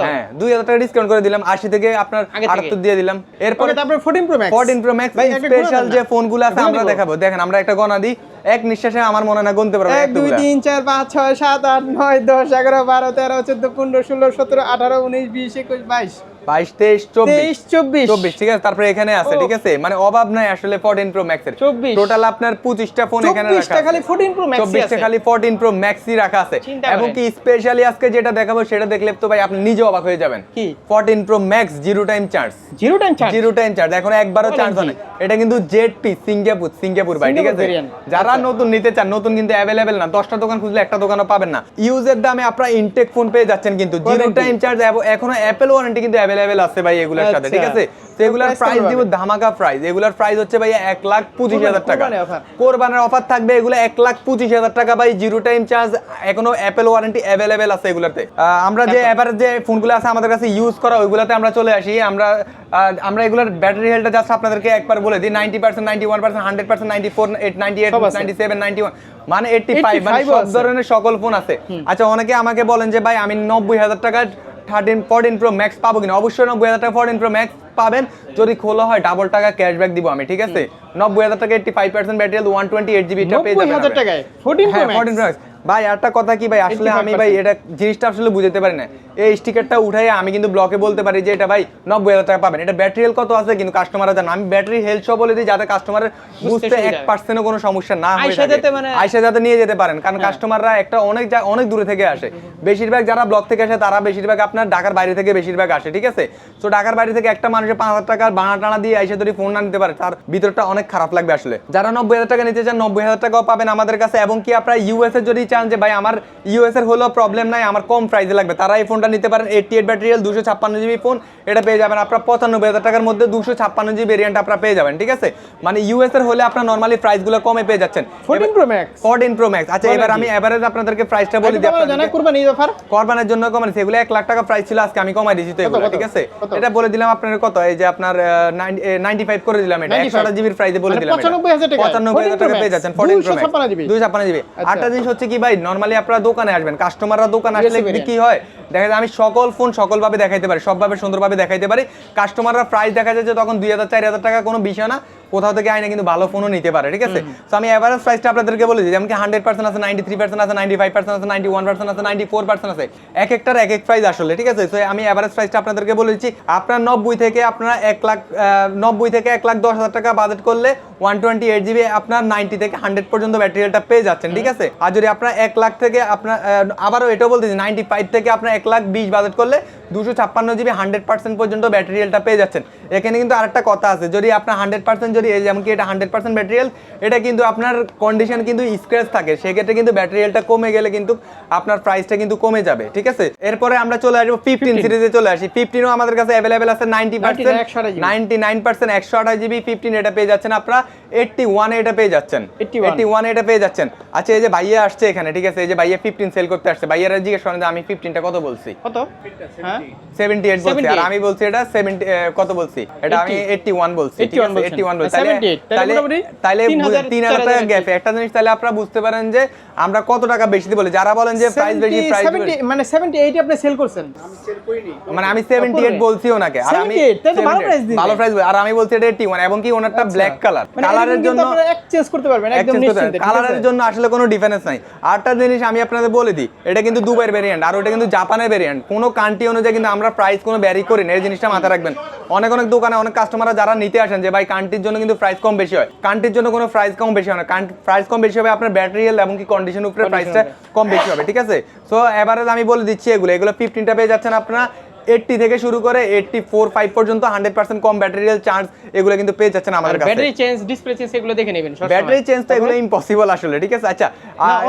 হ্যাঁ দুই হাজার টাকা ডিসকাউন্ট করে দিলাম আশি থেকে আপনার। আটাত্তর দিয়ে দিলাম। এরপরে তারপরে 14 প্রো ম্যাক্স 14 প্রো ম্যাক্স ভাই, স্পেশাল যে ফোনগুলো আছে আমরা দেখাবো। দেখেন আমরা একটা গণা দিই। এক নিঃশ্বাসে আমার মনে না গুনতে পারব এক দুই তিন চার পাঁচ ছয় সাত আট নয় দশ এগারো বারো তেরো চোদ্দ পনেরো ষোলো সতেরো আঠারো উনিশ বিশ একুশ বাইশ। বাইশ তেইশ চব্বিশ। চব্বিশ। চব্বিশ ঠিক আছে? তারপরে এখানে আছে ঠিক আছে? মানে অভাব নাই আসলে ফোরটিন প্রো ম্যাক্সের 24 টোটাল আপনার পঁচিশটা ফোন এখানে রাখা চব্বিশটা খালি ফোরটিন প্রো ম্যাক্স চব্বিশটা খালি ফোরটিন প্রো ম্যাক্সই রাখা আছে। এবং কি স্পেশালি আজকে যেটা দেখাবো সেটা দেখলে তো ভাই আপনি নিজে অবাক হয়ে যাবেন। কি? Fourteen pro max zero time charge zero time charge zero time charge এখন একবারও চার্জ হয় এটা কিন্তু সিঙ্গাপুর সিঙ্গাপুর ভাই ঠিক আছে? যারা আচ্ছা। নতুন নিতে চান নতুন কিন্তু অ্যাভেলেবেল না। দশটা দোকান খুঁজলে একটা দোকানও পাবেন না। ইউজের দামে আপনারা ইনটেক ফোন পেয়ে যাচ্ছেন কিন্তু। জিরো টাইম চার্জ এখনও অ্যাপেল ওয়ারেন্টি কিন্তু অ্যাভেলেবেল আছে ভাই এগুলোর সাথে ঠিক আচ্ছা। আছে? তো এগুলার প্রাইস দিব? ধামাকা প্রাইস এগুলার প্রাইস হচ্ছে ভাই এক লাখ পঁচিশ হাজার টাকা। কোরবানির অফার থাকবে এগুলো এক লাখ পঁচিশ হাজার টাকা ভাই। জিরো টাইম চার্জ এখনও অ্যাপেল ওয়ারেন্টি অ্যাভেলেবেল আছে এগুলোতে। আমরা যে আচ্ছা। এবার যে ফোনগুলো আছে আমাদের কাছে ইউজ করা ওইগুলোতে আমরা চলে আসি। আমরা আমরা এগুলোর ব্যাটারি হেলটা জাস্ট আপনাদেরকে একবার বলে দিই। Ninety percent ninety one percent hundred percent ninety four ninety eight ninety seven ninety one মানে এইটটি ফাইভ মানে 85 ও সব আছে। ধরনের সকল ফোন আছে। আচ্ছা অনেকে আমাকে বলেন যে ভাই আমি নব্বই হাজার টাকা থার্টিন ফোরটিন প্রো ম্যাক্স পাবো কিনা? অবশ্যই নব্বই হাজার টাকা ফোরটিন প্রো ম্যাক্স পাবেন। যদি খোলা হয় ডাবল টাকা ক্যাশব্যাক দিব আমি ঠিক আছে? নব্বই হাজার টাকা eighty five percent battery one twenty eight GB পেয়ে যাবেন ফোরটিন প্রো 14 Pro Max। ভাই একটা কথা কি ভাই? আসলে আমি ভাই এটা জিনিসটা আসলে বুঝতে পারি না। এই স্টিকারটা উঠাই আমি কিন্তু ব্লকে বলতে পারি যে এটা ভাই নব্বই হাজার টাকা পাবেন। এটা ব্যাটারি হেলথ কত আছে কিন্তু কাস্টমাররা জানে আমি ব্যাটারি হেলথ সব বলে দিই যাতে কাস্টমারের বুঝতে এক হয়। পার্সেন্টও কোনো সমস্যা না হয়ে আইসা যাতে মানে- আইসা যাতে নিয়ে যেতে পারেন। কারণ হ্যাঁ। কাস্টমাররা একটা অনেক অনেক দূরে থেকে আসে। বেশিরভাগ যারা ব্লক থেকে আসে তারা বেশিরভাগ আপনার ঢাকার বাইরে থেকে বেশিরভাগ আসে ঠিক আছে? তো ঢাকার বাইরে থেকে একটা মানুষের পাঁচ হাজার টাকার বানা টানা দিয়ে আইসা যদি ফোন না নিতে পারে তার ভিতরটা অনেক খারাপ লাগবে আসলে। যারা নব্বই হাজার টাকা নিতে চান নব্বই হাজার টাকাও পাবেন আমাদের কাছে। এবং কি আপনারা ইউএস এর যদি চান যে ভাই আমার ইউএস এর হলো প্রবলেম নাই আমার কম প্রাইসে লাগবে। তারা এই ফোনটা নিতে পারেন এইটটি এইট ব্যাটারি দুশো ছাপ্পান্ন জিবি ফোন এটা পেয়ে যাবেন আপনার পঁচানব্বই হাজার টাকার মধ্যে দুশো ছাপ্পান্ন জিবি ভেরিয়েন্ট আপনারা পেয়ে যাবেন ঠিক আছে? মানে ইউএস এর হলে আপনার নর্মালি প্রাইসগুলো কমে পেয়ে যাচ্ছেন। Fourteen pro max fourteen pro max আচ্ছা এবার আমি এভারেজ আপনাদেরকে প্রাইসটা বলি দিই জানা কুরবানি অফার কোরবানের জন্য সেগুলো এক লাখ টাকা প্রাইস ছিল আজকে আমি কমাই দিয়েছি তো এগুলো ঠিক আছে? এটা বলে দিলাম আপনার কত? এই যে আপনার নাইনটি ফাইভ করে দিলাম এটা। একশো আঠাশ জিবির প্রাইসে বলে দিলাম 95,000 টাকায়, পঁচানব্বই হাজার টাকা পেয়ে যাচ্ছেন ফোরটিন প্রো 256 জিবি। দুই ছাপ্পান্ন জিবি আচ্ছা। আরেকটা জিনিস হচ্ছে কি ভাই? নর্মালি আপনারা দোকানে আসবেন কাস্টমাররা দোকান আসলে। বিক্রি হয়। দেখা যায় আমি সকল ফোন সকলভাবে দেখাইতে পারি সবভাবে সুন্দরভাবে দেখাইতে পারি। কাস্টমাররা প্রাইস দেখা যায় যে তখন দুই হাজার চার হাজার টাকা কোনো বিষয় না কোথাও থেকে আইনে কিন্তু ভালো ফোনও নিতে পারে ঠিক আছে? তো আমি এভারেজ প্রাইসটা আপনাদেরকে বলেছি যেমন কি হান্ড্রেড পার্সেন্ট আছে নাইনটি থ্রি পার্সেন্ট আছে নাইনটি ফাইভ পার্সেন্ট আছে নাইনটি ওয়ান পার্সেন্ট আছে নাইনটি ফোর পার্সেন্ট আছে। এক একটার এক এক প্রাইস আসলে ঠিক আছে? তো আমি এভারেজ প্রাইসটা আপনাদেরকে বলেছি আপনার নব্বই থেকে আপনারা এক লাখ নব্বই থেকে এক লাখ দশ হাজার টাকা বাজেট করলে ওয়ান টোয়েন্টি এইট জিবি আপনার নাইনটি থেকে হান্ড্রেড পর্যন্ত ব্যাটারিটা পেয়ে যাচ্ছেন, ঠিক আছে? আর যদি আপনার এক লাখ থেকে আপনার আবারও এটাও বলতেছি নাইনটি ফাইভ থেকে আপনার এক লাখ বিশ বাজেট করলে দুশো ছাপ্পান্ন জিবি হান্ড্রেড পার্সেন্ট পর্যন্ত ব্যাটারিয়ালটা পেয়ে যাচ্ছেন। এখানে কিন্তু আরেকটা কথা আছে যদি আপনার হান্ড্রেড পার্সেন্ট যদি এই যেমন কি এটা হান্ড্রেড পার্সেন্ট ব্যাটারিয়াল এটা কিন্তু আপনার কন্ডিশন কিন্তু স্ক্র্যাচ থাকে। সেক্ষেত্রে কিন্তু ব্যাটারিয়ালটা কমে গেলে কিন্তু আপনার প্রাইসটা কিন্তু কমে যাবে ঠিক আছে? এরপরে আমরা চলে আসব ফিফটিন সিরিজে চলে আসি। ফিফটিনও আমাদের কাছে অ্যাভেলেবেল আছে ninety percent 128 ninety nine percent একশো আঠাশ জিবি ফিফটিন এটা পেয়ে যাচ্ছেন আপনারা এইটটি ওয়ান এটা পেয়ে যাচ্ছেন। 81 এইটটি ওয়ান এটা পেয়ে যাচ্ছেন। আচ্ছা এই যে ভাইয়া আসছে এখানে ঠিক আছে? এই যে ভাইয়া ফিফটিন সেল করতে আসছে। ভাইয়ারা জিজ্ঞেস করেন আমি ফিফটিনটা কত বলছি? কত? হ্যাঁ? বলছি। আর আমি বলছি এটা কত বলছি? এটা আমি 80 এইটটি। ওয়ান বলছি 81 বলছেন। এইটটি ওয়ান বলছি। তাহলে তাহলে 3000 তিন হাজার টাকা গ্যাপ একটা জিনিস তাহলে আপনারা বুঝতে পারেন যে আমরা কত টাকা বেশি যারা বলেন যে প্রাইস বেশি প্রাইস মানে 78 আপনি সেল করছেন। মানে আমি সেভেন্টি এইট বলছি ওনাকে। আর আমি 78 ভালো 78 price দিলেন। ভালো প্রাইস আর আমি বলছি এটা এইটটি ওয়ান এবং কি ওনারটা ব্ল্যাক কালার কালারের জন্য এক্সচেঞ্জ করতে পারবেন একদম নিশ্চিন্তে কালারের জন্য আসলে কোনো ডিফারেন্স নাই। আরেকটা জিনিস আমি আপনাদের বলে দিই এটা কিন্তু দুবাইয়ের ভেরিয়েন্ট আর ওটা কিন্তু জাপানের ভেরিয়েন্ট কোনো কান্ট্রি অনুযায়ী কিন্তু আমরা প্রাইস কোনো ব্যারি করি না এই জিনিসটা মাথায় রাখবেন। অনেক অনেক দোকানে অনেক কাস্টমাররা যারা নিতে আসেন যে ভাই কান্টির জন্য কিন্তু প্রাইস কম বেশি হয়। কান্টির জন্য কোনো প্রাইস কম বেশি হয় না। প্রাইস কম বেশি হবে আপনার ব্যাটারিয়াল এবং কি কন্ডিশন উপরে প্রাইসটা কম বেশি হবে ঠিক আছে? সো এভারেজ আমি বলে দিচ্ছি এগুলো। এগুলো ফিফটিনটা পেয়ে যাচ্ছেন আপনারা। এইটটি থেকে শুরু করে এইটটি ফোর ফাইভ পর্যন্ত হান্ড্রেড পার্সেন্ট কম ব্যাটারিয়াল চার্জ এগুলো কিন্তু পেয়ে যাচ্ছেন আমাদের কাছে। ব্যাটারি চেঞ্জ ডিসপ্লে চেঞ্জ এগুলো দেখে নেবেন। ব্যাটারি চেঞ্জটা এগুলো ইম্পসিবল আসলে ঠিক আছে? আচ্ছা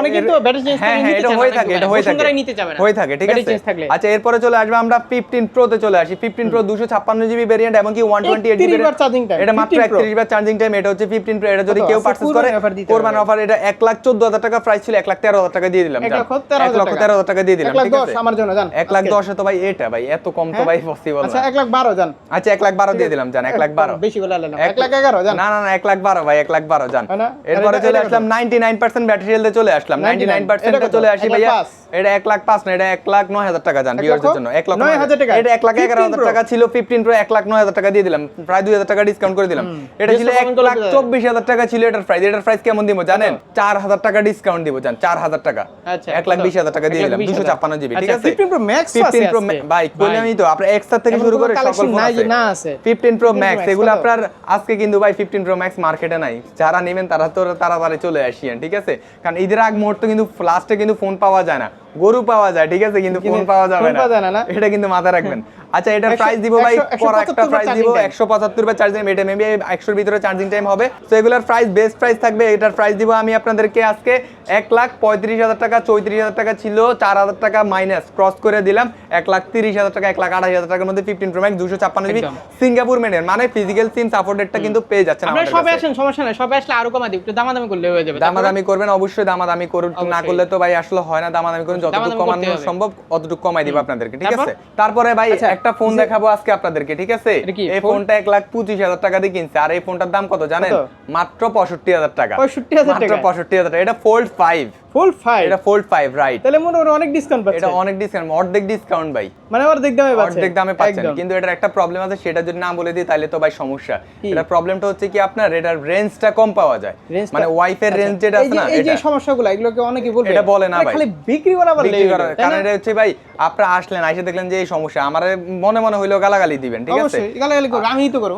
অনেকে তো battery change হ্যাঁ হ্যাঁ এটা হয়ে থাকে এটা হয়ে থাকে। নিতে যাবে না। হয়ে থাকে ঠিক আছে? আচ্ছা এরপরে চলে আসবে আমরা ফিফটিন প্রোতে চলে আসি। ফিফটিন প্রো দুশো ছাপ্পান্ন জিবি ভেরিয়েন্ট এবং কি ওয়ান টোয়েন্টি এইট 31 বার charging এটা মাত্র 15 একত্রিশ বার চার্জিং টাইম এটা হচ্ছে ফিফটিন প্রো এটা যদি কেউ পার্চেস করে কোরবান অফার এটা এক লাখ চোদ্দ হাজার টাকা প্রাইস ছিল এক লাখ তেরো হাজার টাকা দিয়ে দিলাম এক যান। লক্ষ তেরো এক হাজার লক্ষ টাকা। দিয়ে দিলাম এক লাখ ঠিক দশ আছে? আমার জন্য যান এক লাখ আজকে। দশে তো ভাই এটা ভাই এত কম তো হ্যাঁ? ভাই পসিবল আচ্ছা না এক লাখ বারো যান আচ্ছা এক লাখ বারো দিয়ে দিলাম জান এক লাখ বারো বেশি বলে আনলাম। এক লাখ এগারো যান না না না এক লাখ বারো ভাই এক লাখ বারো জান এরপরে চলে আসলাম নাইনটি নাইন পার্সেন্ট ব্যাটারি হেলতে চলে আসলাম 99 পার্সেন্ট এটা চলে আসি ভাইয়া এটা এক লাখ পাঁচ না এটা এক লাখ নয় হাজার টাকা জান লক্ষ জন্য এক লক্ষ নয় নয় টাকা। এটা এক লাখ এগারো 15 হাজার Pro। টাকা ছিল ফিফটিন প্রো এক লাখ নয় হাজার টাকা দিয়ে দিলাম প্রায় দুই হাজার টাকা ডিসকাউন্ট করে দিলাম এটা ছিল Discount এক করে লাখ দিলেন। চব্বিশ হাজার টাকা ছিল এটার প্রাইস এটার প্রাইস কেমন দিব জানেন চার হাজার টাকা ডিসকাউন্ট দিব জান চার হাজার টাকা আচ্ছা, এক লাখ কত? বিশ হাজার টাকা দিয়ে দিলাম বিশ দুশো হাজার। ছাপ্পান্ন জিবি ঠিক আচ্ছা, আছে 15 Pro Max তো আছে ফিফটিন প্রো আজকে। ভাই প্রবলেমই তো আপনার এক্সট্রা থেকে শুরু করে সকল ফোন আছে। না আছে। 15 প্রো ম্যাক্স এগুলো আপনার আজকে কিন্তু ভাই 15 প্রো ম্যাক্স মার্কেটে নাই। যারা নেবেন তারা তো তাড়াতাড়ি চলে আসিয়েন ঠিক আছে? কারণ ঈদের আগ মুহূর্তে কিন্তু লাস্টে কিন্তু ফোন পাওয়া যায় না। গরু পাওয়া যায় ঠিক আছে? কিন্তু ফোন পাওয়া যাবে না? এটা কিন্তু মাথায় রাখবেন। আচ্ছা এটার প্রাইস দিব ভাই পর একটা প্রাইস দিব charging time। একশো পঁচাত্তর বা চার্জিং এটা মেবি একশোর ভিতরে চার্জিং টাইম হবে। তো এগুলোর প্রাইস বেস্ট প্রাইস থাকবে এটার প্রাইস দিব আমি আপনাদেরকে আজকে এক লাখ পঁয়ত্রিশ হাজার টাকা চৌত্রিশ হাজার টাকা ছিল চার হাজার টাকা মাইনাস ক্রস করে দিলাম এক লাখ তিরিশ হাজার টাকা এক লাখ আড়াই হাজার টাকার মধ্যে ফিফটিন প্রো ম্যাক্স দুশো ছাপ্পান্ন জিবি সিঙ্গাপুর মেডের মানে ফিজিক্যাল সিম সাপোর্টেডটা কিন্তু পেয়ে যাচ্ছেন আপনারা আমাদের সবাই আসেন সমস্যা নাই সবাই আসলে আরও কমা দিই একটু দামাদামি করলে হয়ে যাবে দামাদামি করবেন অবশ্যই দামাদামি করুন না করলে তো ভাই আসলে হয় না দামাদামি করুন যতটুকু কমানো সম্ভব অতটুকু কমাই দিব আপনাদেরকে ঠিক আছে? তারপরে ভাই আচ্ছা, একটা ফোন দেখাবো আজকে আপনাদেরকে ঠিক আছে? এই ফোনটা এক লাখ পঁচিশ হাজার টাকা দিয়ে কিনছে। আর এই ফোনটার দাম কত জানেন? মাত্র পঁয়ষট্টি হাজার টাকা। পঁয়ষট্টি হাজার টাকা? পঁয়ষট্টি হাজার টাকা। এটা ফোল্ড ফাইভ ফুল ফাইভ এটা ফোল্ড ফাইভ রাইট তাহলে মোটামুটি অনেক ডিসকাউন্ট পাচ্ছে। এটা অনেক ডিসকাউন্ট অর্ধেক ডিসকাউন্ট ভাই। মানে ওর দেখতে হবে পাচ্ছে। অর্ধেক দামে পাচ্ছেন কিন্তু এটার একটা প্রবলেম আছে সেটা যদি না বলে দিই তাহলে তো ভাই সমস্যা। এটা প্রবলেমটা হচ্ছে কি আপনার এটার রেঞ্জটা কম পাওয়া যায়। মানে ওয়াইফের আচ্ছা, রেঞ্জ যেটা আছে না এই যে সমস্যাগুলো এগুলোকে অনেকে বলবে। এটা বলে না ভাই। খালি বিক্রি করা বিক্রি করা কারণ এটা হচ্ছে ভাই আপনারা আসলেন এসে দেখলেন যে এই সমস্যা। আমার মনে মনে হইলেও গালাগালি দিবেন ঠিক আছে? গালাগালি করব আমিই তো করব।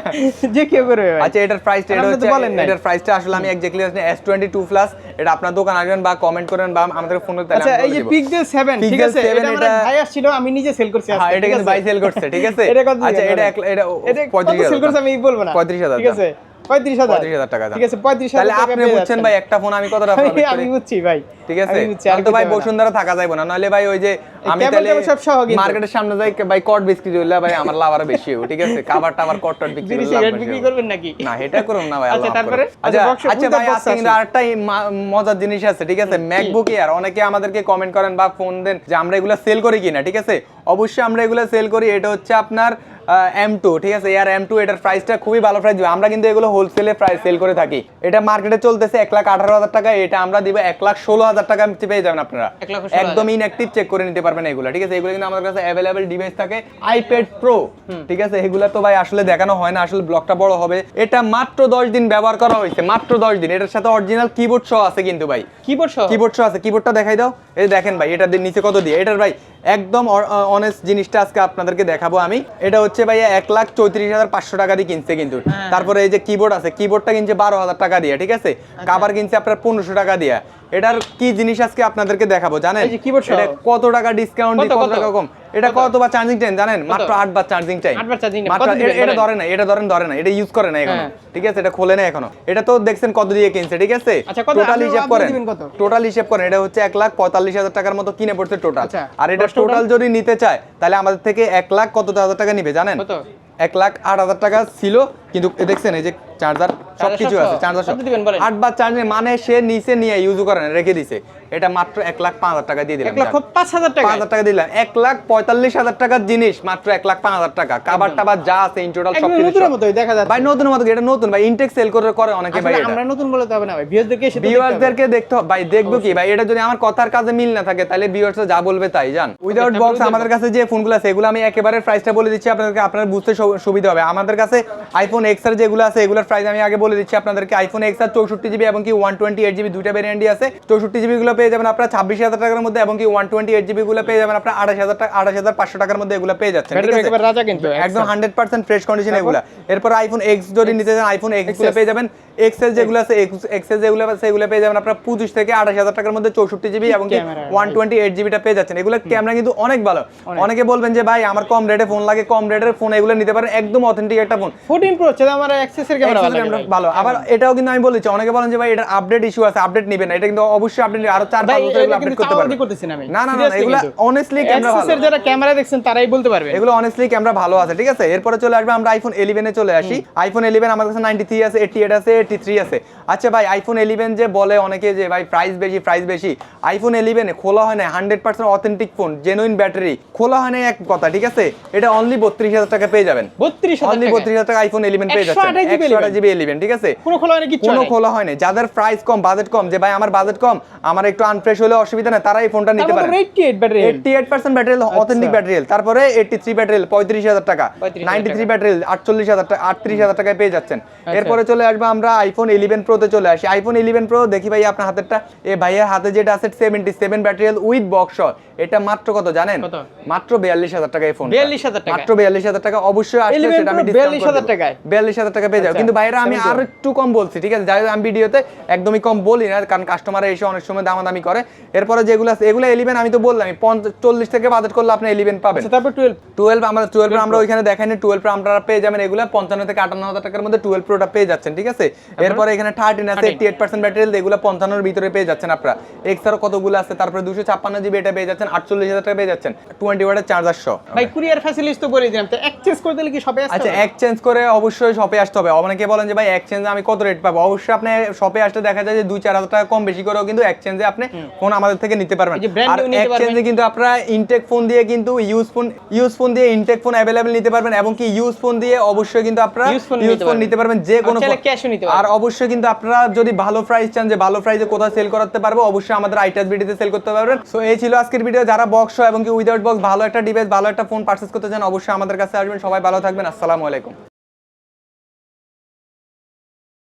যে কেউ করবে আচ্ছা এটার প্রাইসটা এটা হচ্ছে। এটার প্রাইসটা আসলে আমি এক্স্যাক্টলি আসলে S22 প্লাস এটা আপনার দোকান আসবেন বা কমেন্ট করেন বা আমাদের ফোন করতে আচ্ছা এই যে পিক্সেল 7 ঠিক আছে? এটা আমার ভাই আসছিল আমি নিজে সেল করছি হ্যাঁ আজকে, এটা কিন্তু? বাই সেল করছে ঠিক আছে? আচ্ছা এটা? এটা এটা কত সেল করছে আমি বলব না। 35,000 ঠিক আছে? 35000 35,000 টাকা ঠিক আছে 35000 তাহলে আপনি বুঝছেন ভাই একটা ফোন আমি কতটা আমি- profit আমি করি? বুঝছি ভাই। ঠিক আছে? আমি বুঝছি, আর তো ভাই কিছু হবে না। বসুন্ধরা থাকা যাইবো না নাহলে ভাই ওই যে আমি তাহলে সব সহ মার্কেটের সামনে যাই ভাই কট বিস্কিট হইলে ভাই আমার লাভ আরও বেশি হবে ঠিক আছে? খাবার টাবার কট টট বিক্রি করলে সিগারেট বিক্রি করবেন নাকি? না এটা করুন না ভাই আচ্ছা, তারপরে? আচ্ছা, আচ্ছা box- আচ্ছা with the ভাই আজকে কিন্তু আরেকটা মজার জিনিস আছে ঠিক আছে? ম্যাকবুক এয়ার অনেকে আমাদেরকে কমেন্ট করেন বা ফোন দেন যে আমরা এগুলো সেল করি কিনা? ঠিক আছে? অবশ্যই আমরা এগুলো সেল করি এটা হচ্ছে আপনার এম টু ঠিক আছে? এয়ার এম টু এটার প্রাইসটা খুবই ভালো প্রাইস দিবে। আমরা কিন্তু এগুলো হোলসেলে প্রাইস সেল করে থাকি। এটা মার্কেটে চলতেছে এক লাখ আঠারো হাজার টাকা এটা আমরা দিব এক লাখ ষোলো হাজার টাকা পেয়ে যাবেন আপনারা। একদম ইনঅ্যাক্টিভ চেক করে নিতে পারবেন এগুলো ঠিক আছে? এগুলো কিন্তু আমাদের কাছে অ্যাভেলেবেল ডিভাইস থাকে আইপ্যাড প্রো ঠিক আছে? এগুলো তো ভাই আসলে দেখানো হয় না আসলে ব্লকটা বড় হবে। এটা মাত্র দশ দিন ব্যবহার করা হয়েছে মাত্র দশ দিন। এটার সাথে অরিজিনাল কিবোর্ড সহ আছে কিন্তু ভাই। কিবোর্ড সহ কিবোর্ড সহ আছে। কিবোর্ডটা দেখাই দাও। এই দেখেন ভাই এটা নিচে কত দিয়ে? এটার ভাই একদম অনেস্ট জিনিসটা আজকে আপনাদেরকে দেখাবো আমি এটা হচ্ছে ভাই এক লাখ চৌত্রিশ হাজার পাঁচশো টাকা দিয়ে কিনছে কিন্তু হ্যাঁ। তারপরে এই যে কিবোর্ড আছে কিবোর্ডটা কিনছে বারো হাজার টাকা দিয়ে ঠিক আছে আচ্ছা। কাবার কিনছে আপনার পনেরোশো টাকা দিয়ে এটার কি জিনিস আজকে আপনাদেরকে দেখাবো জানেন। এটা কত টাকা ডিসকাউন্ট কত? টাকা কম? এটা কত? বা চার্জিং টাইম জানেন? মাত্র আট বার চার্জিং টাইম বার এটা ধরে না এটা ধরেন ধরে না এটা ইউজ করে না এখনও। হ্যাঁ। ঠিক আছে? এটা খোলে না এখনও। এটা তো দেখছেন কত দিয়ে কিনছে ঠিক আছে? আচ্ছা? টোটাল আপনি- হিসাব করেন। টোটাল হিসাব করেন। এটা হচ্ছে এক লাখ পঁয়তাল্লিশ হাজার টাকার মতো কিনে পড়ছে টোটাল আচ্ছা, আর এটা টোটাল যদি নিতে চায় তাহলে আমাদের থেকে এক লাখ কত হাজার টাকা নিবে জানেন? এক লাখ আট হাজার টাকা ছিল কিন্তু দেখছেন এই যে চার্জার সবকিছু আছে চার্জার সব। দিবেন বলেন? আট বার চার্জে মানে সে নিচে নিয়ে ইউজ করে রেখে দিছে। এটা মাত্র এক লাখ পাঁচ হাজার টাকা দিয়ে দিলাম এক লক্ষ পাঁচ হাজার টাকা হাজার টাকা দিলাম। এক লাখ পঁয়তাল্লিশ হাজার টাকার জিনিস মাত্র এক লাখ পাঁচ হাজার টাকা। কাবার টাবার যা আছে ইন টোটাল একদম নতুনের মতোই দেখা যাচ্ছে। ভাই নতুন মতো এটা নতুন ভাই ইনটেক সেল করে করে অনেকে ভাই আমরা নতুন বলে হবে না ভাই। ভিউয়ারদেরকে এসে তো দেখতে হবে। ভাই দেখব কি? ভাই এটা যদি আমার কথার কাজে মিল না থাকে তাহলে ভিউয়ার্স যা বলবে তাই জান? উইদাউট বক্স আমাদের কাছে যে ফোনগুলো আছে এগুলো আমি একেবারে প্রাইসটা বলে দিচ্ছি আপনাদেরকে আপনারা বুঝতে সুবিধা হবে। আমাদের কাছে আইফোন এক্সের যেগুলো আছে এগুলোর প্রাইস আমি আগে বলে দিচ্ছি আপনাদেরকে। আইফোন এক্স আর চৌষট্টি জিবি এবং কি ওয়ান টোয়েন্টি এইট জিবি দুইটা ভ্যারিয়েন্টই আছে। চৌষট্টি জিবি গুলো পেয়ে যাবেন আপনারা ছাব্বিশ হাজার টাকার মধ্যে এবং কি ওয়ান টোয়েন্টি এইট জিবি গুলো পেয়ে যাবেন আপনারা আঠাশ হাজার টাকা আঠাশ হাজার পাঁচশো টাকার মধ্যে এগুলো পেয়ে যাচ্ছেন রাজা কিন্তু একদম হান্ড্রেড পার্সেন্ট ফ্রেশ কন্ডিশন এগুলো। এরপর আইফোন এক্স যদি নিতে চান আইফোন এক্সগুলো পেয়ে যাবেন। এক্সেল যেগুলো আছে এক্সেল যেগুলো আছে সেগুলো পেয়ে যাবেন আপনার পঁচিশ থেকে আঠাশ হাজার টাকার মধ্যে চৌষট্টি জিবি এবং ওয়ান টোয়েন্টি এইট জিবিটা পেয়ে যাচ্ছেন। এগুলো ক্যামেরা কিন্তু অনেক ভালো। অনেকে। বলবেন যে ভাই আমার কম রেটে ফোন লাগে কম রেটের ফোন এগুলো নিতে পারেন। একদম অথেন্টিক একটা ফোন 14 প্রো হচ্ছে আমার অ্যাক্সেসের ক্যামেরা ভালো আবার এটাও কিন্তু আমি বলেছি অনেকে বলেন যে ভাই এটার আপডেট ইস্যু আছে আপডেট নেবেন না। এটা কিন্তু অবশ্যই আপডেট আরও চার পাঁচ বছর এটা আপডেট করতে চাওয়াদি না না না না এগুলো অনেস্টলি ক্যামেরা ভালো। এর যারা ক্যামেরা দেখছেন তারাই বলতে পারবে। এগুলো অনেস্টলি ক্যামেরা ভালো আছে ঠিক আছে? এরপরে চলে আসবে আমরা আইফোন ইলেভেনে চলে আসি। আইফোন ইলেভেন আমার কাছে নাইনটি থ্রি আছে এইটি এইট আছে এইটি থ্রি আছে। আচ্ছা ভাই আইফোন ইলেভেন যে বলে অনেকে যে ভাই প্রাইস বেশি প্রাইস বেশি। আইফোন ইলেভেনে খোলা হয় না hundred percent authentic phone genuine battery খোলা হয় না এক কথা ঠিক আছে? এটা অনলি বত্রিশ হাজার টাকা পেয়ে যাবেন। অনলি টাকা আইফোন ইলেভেন পেয়ে 128 যাচ্ছেন GB একশো জিবি ইলেভেন ঠিক আছে? কোনো খোলা হয় না কোনো হয়। যাদের প্রাইস কম বাজেট কম যে ভাই আমার বাজেট কম আমার একটু আনফ্রেশ হলে অসুবিধা নেই তারা এই ফোনটা নিতে পারে। 88 battery eighty eight percent battery authentic battery তারপরে এইটটি থ্রি ব্যাটারি পঁয়ত্রিশ হাজার টাকা। 35,000 নাইনটি থ্রি ব্যাটারি আটচল্লিশ হাজার টাকা আটত্রিশ হাজার টাকায় পেয়ে যাচ্ছেন। আচ্ছা। এরপরে চলে আসব আমরা আইফোন ইলেভেন প্রোতে চলে আসি। আইফোন ইলেভেন প্রো দেখি ভাই আপনার হাতেরটা। এ ভাইয়ের হাতে যেটা আছে seventy seven battery with box এটা মাত্র কত জানেন? মাত্র বিয়াল্লিশ হাজার টাকা এই ফোন 42,000 টাকা। মাত্র বিয়াল্লিশ হাজার টাকা। অবশ্যই আসলে সেটা আমি করে 42,000 টাকায়? বিয়াল্লিশ হাজার টাকা পেয়ে যাও আচ্ছা, কিন্তু ভাইরা আমি 72 আর একটু কম বলছি ঠিক আছে? যাই হোক, আমি ভিডিওতে একদমই কম বলি না কারণ কাস্টমার এসে অনেক সময় দামাদামি করে। এরপরে যেগুলো আছে এগুলো এলিভেন আমি তো বললাম চল্লিশ থেকে বাজেট করলে আপনি এলিভেন পাবেন। আচ্ছা তারপর 12 টুয়েলভ আমাদের টুয়েলভ আমরা ওইখানে দেখাইনি টুয়েলভ আপনারা পেয়ে যাবেন এগুলো পঞ্চান্ন থেকে আটান্ন হাজার টাকার মধ্যে টুয়েলভ প্রোটা পেয়ে যাচ্ছেন ঠিক আছে? এরপরে এখানে থার্টিন আছে এইটি এইট পার্সেন্ট ব্যাটারি এগুলো পঞ্চান্নর ভিতরে পেয়ে যাচ্ছেন আপনারা। এক্সআরও কতগুলো আছে তারপরে দুশো ছাপ্পান্ন জিবি এটা পেয়ে যাচ্ছেন আটচল্লিশ হাজার টাকা পেয়ে যাচ্ছেন টোয়েন্টি ওয়াটের চার্জার সহ। ভাই কুরিয়ার ফ্যাসিলিটিস তো বলে দিলাম তো এক্সচেঞ্জ করে দিলে কি শপে আসতে আচ্ছা এক্সচেঞ্জ করে অবশ্যই শপে আসতে হবে। অনেকে বলেন যে ভাই এক্সচেঞ্জে আমি কত রেট পাবো? অবশ্যই আপনি শপে আসতে দেখা যায় যে দুই চার হাজার টাকা কম বেশি করেও কিন্তু এক্সচেঞ্জে আপনি ফোন আমাদের থেকে নিতে পারবেন। আর। এক্সচেঞ্জে কিন্তু আপনারা ইনটেক ফোন দিয়ে কিন্তু ইউজ ফোন ইউজ ফোন দিয়ে ইনটেক ফোন অ্যাভেলেবেল নিতে পারবেন এবং কি ইউজ ফোন দিয়ে অবশ্যই কিন্তু আপনারা ইউজ ফোন নিতে পারবেন যে কোনো আর অবশ্যই কিন্তু আপনারা যদি ভালো প্রাইস চান যে ভালো প্রাইসে কোথাও সেল করাতে পারব অবশ্যই আমাদের আইটাস বিডিতে সেল করতে পারবেন। সো এই ছিল আজকের ভিডিও যারা বক্স এবং কি উইদাউট বক্স ভালো একটা ডিভাইস ভালো একটা ফোন পারচেস করতে চান অবশ্যই আমাদের কাছে আসবেন। সবাই ভালো থাকবেন। আসসালামু আলাইকুম।